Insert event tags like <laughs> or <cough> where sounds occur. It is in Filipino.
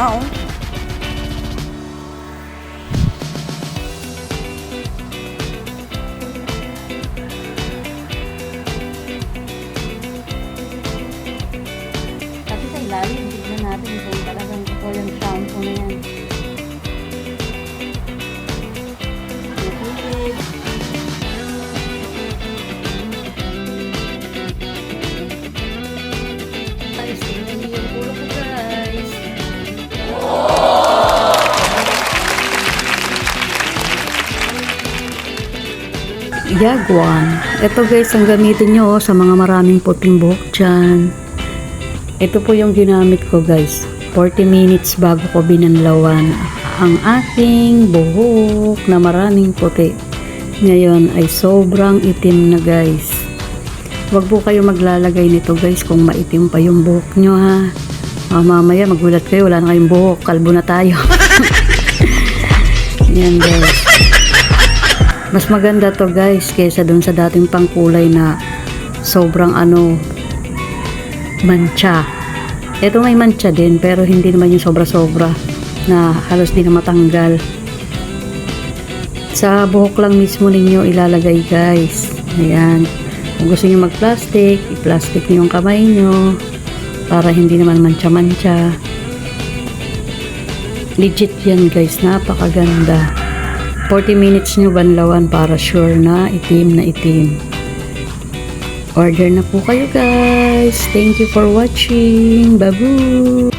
count Yagwan. Ito guys, ang gamitin nyo oh, sa mga maraming puting buhok dyan. Ito po yung ginamit ko guys. 40 minutes bago ko binanlawan ang aking buhok na maraming puti. Ngayon ay sobrang itim na guys. Huwag po kayo maglalagay nito guys kung maitim pa yung buhok nyo ha. Ah, mamaya magulat kayo, wala na kayong buhok, kalbo na tayo. <laughs> Yan guys. Mas maganda to guys kaysa dun sa dating pangkulay na sobrang ano mancha. Ito may mancha din pero hindi naman yung sobra-sobra na halos di na matanggal. Sa buhok lang mismo ninyo ilalagay guys. Ayan. Kung gusto niyo mag-plastic, i-plastic niyo yung kamay niyo para hindi naman mancha-mancha. Legit yan guys, napakaganda. 40 minutes nyo banlawan para sure na itim na itim. Order na po kayo guys. Thank you for watching. Babu!